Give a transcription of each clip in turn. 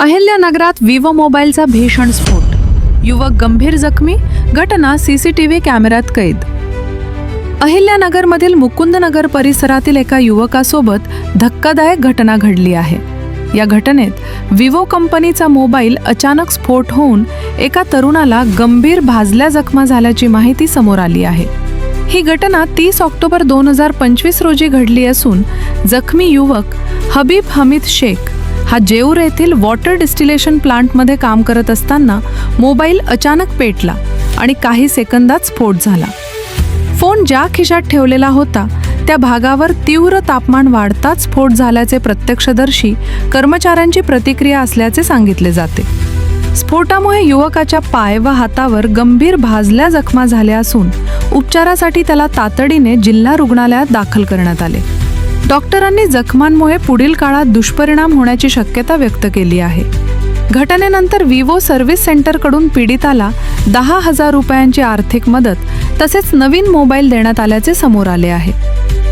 अहिल्यानगरात Vivo मोबाईलचा भीषण स्फोट. युवक गंभीर जखमी घटना सीसीटीव्ही कॅमेऱ्यात कैद. अहिल्यानगरमधील मुकुंदनगर परिसरातील एका युवकासोबत धक्कादायक घटना घडली आहे. या घटनेत विवो कंपनीचा मोबाईल अचानक स्फोट होऊन एका तरुणाला गंभीर भाजल्या जखमा झाल्याची माहिती समोर आली आहे. ही घटना तीस ऑक्टोबर दोन हजार पंचवीस रोजी घडली असून जखमी युवक हबीब हमीद शेख हा जेऊर येथील वॉटर डिस्टिलेशन प्लांटमध्ये काम करत असताना मोबाईल अचानक पेटला आणि काही सेकंदात स्फोट झाला. फोन ज्या खिशात ठेवलेला होता त्या भागावर तीव्र तापमान वाढताच स्फोट झाल्याचे प्रत्यक्षदर्शी कर्मचाऱ्यांची प्रतिक्रिया असल्याचे सांगितले जाते. स्फोटामुळे युवकाच्या पाय व हातावर गंभीर भाजल्या जखमा झाल्या असून उपचारासाठी त्याला तातडीने जिल्हा रुग्णालयात दाखल करण्यात आले. डॉक्टरांनी जखमांमुळे पुढील काळात दुष्परिणाम होण्याची शक्यता व्यक्त केली आहे. घटनेनंतर विवो सर्व्हिस सेंटरकडून पीडिताला दहा हजार रुपयांची आर्थिक मदत तसेच नवीन मोबाईल देण्यात आल्याचे समोर आले आहे.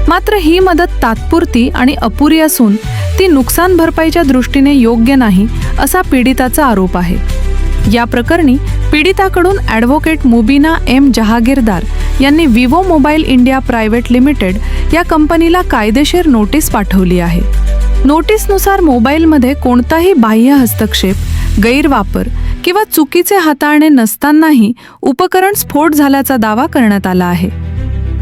मात्र ही मदत तात्पुरती आणि अपुरी असून ती नुकसान भरपाईच्या दृष्टीने योग्य नाही असा पीडिताचा आरोप आहे. या प्रकरणी पीडिताकडून ॲडव्होकेट मुबीना एम जहागीरदार यांनी Vivo mobile India private limited या कंपनीला कायदेशीर नोटीस पाठवली आहे. नोटीसनुसार मोबाईलमध्ये कोणताही बाह्य हस्तक्षेप गैरवापर किंवा चुकीचे हाताळणे नसतानाही उपकरण स्फोट झाल्याचा दावा करण्यात आला आहे.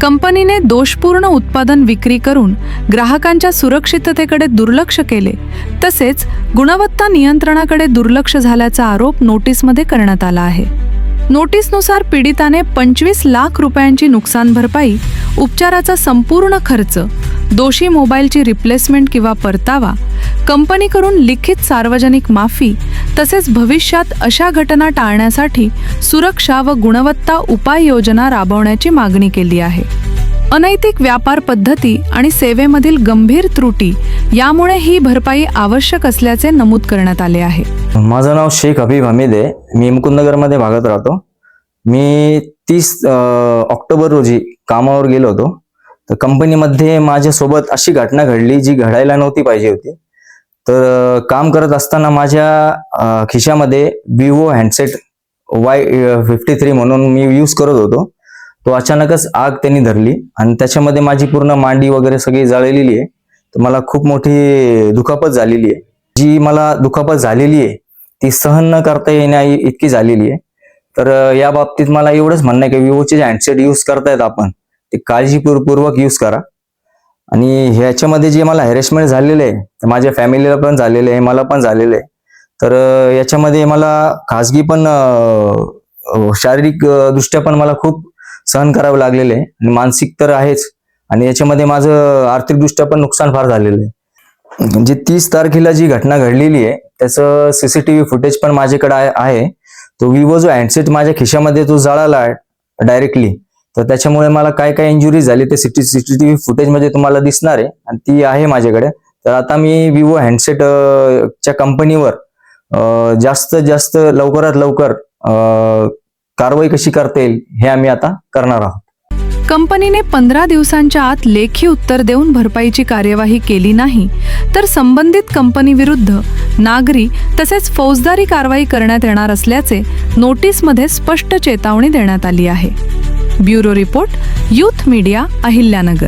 कंपनीने दोषपूर्ण उत्पादन विक्री करून ग्राहकांच्या सुरक्षिततेकडे दुर्लक्ष केले तसेच गुणवत्ता नियंत्रणाकडे दुर्लक्ष झाल्याचा आरोप नोटीसमध्ये करण्यात आला आहे. नोटीसनुसार पीडिताने पंचवीस लाख रुपयांची नुकसान भरपाई उपचाराचा संपूर्ण खर्च दोषी मोबाईलची रिप्लेसमेंट किंवा परतावा कंपनीकडून लिखित सार्वजनिक माफी तसेच भविष्यात अशा घटना टाळण्यासाठी सुरक्षा व गुणवत्ता उपाययोजना राबवण्याची मागणी केली आहे. अनैतिक व्यापार पद्धती आणि सेवेमधील गंभीर त्रुटी यामुळे ही भरपाई आवश्यक असल्याचे नमूद करण्यात आले आहे. माझं नाव शेख हबीब हमीद आहे. मी मुकुंदनगरमध्ये भागात राहतो. मी तीस ऑक्टोबर रोजी कामावर गेलो होतो. तर कंपनीमध्ये माझ्यासोबत अशी घटना घडली जी घडायला नव्हती पाहिजे होती. तर काम करत असताना माझ्या खिशामध्ये Vivo handset Y fifty three म्हणून मी यूज करत होतो. तो अचानकच आग त्यांनी धरली आणि त्याच्यामध्ये माझी पूर्ण मांडी वगैरे सगळी जळलेली आहे. तर मला खूप मोठी दुखापत झालेली आहे. जी मला दुखापत झालेली आहे ती सहन न करता येण्या इतकी झालेली आहे. तर या बाबतीत मला एवढंच म्हणणं आहे की विवोचे जे हँडसेट यूज करतायत आपण ते काळजीपूर्वक यूज करा. आणि ह्याच्यामध्ये जे मला हॅरेसमेंट झालेलं आहे माझ्या फॅमिलीला पण झालेलं आहे मला पण झालेलं आहे. तर याच्यामध्ये मला खाजगी पण शारीरिक दृष्ट्या पण मला खूप सहन करावं लागलेलं आहे. आणि मानसिक तर आहेच. आणि याच्यामध्ये माझं आर्थिकदृष्ट्या पण नुकसान फार झालेलं आहे. म्हणजे तीस तारखेला जी घटना घडलेली आहे त्याचं सीसीटीव्ही फुटेज पण माझ्याकडे आहे- आहे. तो विवो जो हँडसेट माझ्या खिशामध्ये तो जळाला डायरेक्टली तर त्याच्यामुळे मला काय काय इंजुरी झाली ते सिटी सीसीटीव्ही फुटेजमध्ये तुम्हाला दिसणार आहे आणि ती आहे माझ्याकडे. तर आता मी विवो हँडसेट च्या कंपनीवर जास्त जास्त लवकरात लवकर कारवाई कशी करता येईल हे आम्ही आता करणार आहोत. कंपनीने पंधरा दिवसांच्या आत लेखी उत्तर देऊन भरपाईची कार्यवाही केली नाही तर संबंधित कंपनीविरुद्ध नागरी तसेच फौजदारी कारवाई करण्यात येणार असल्याचे नोटीसमध्ये स्पष्ट चेतावणी देण्यात आली आहे. Bureau report youth media Ahilyanagar.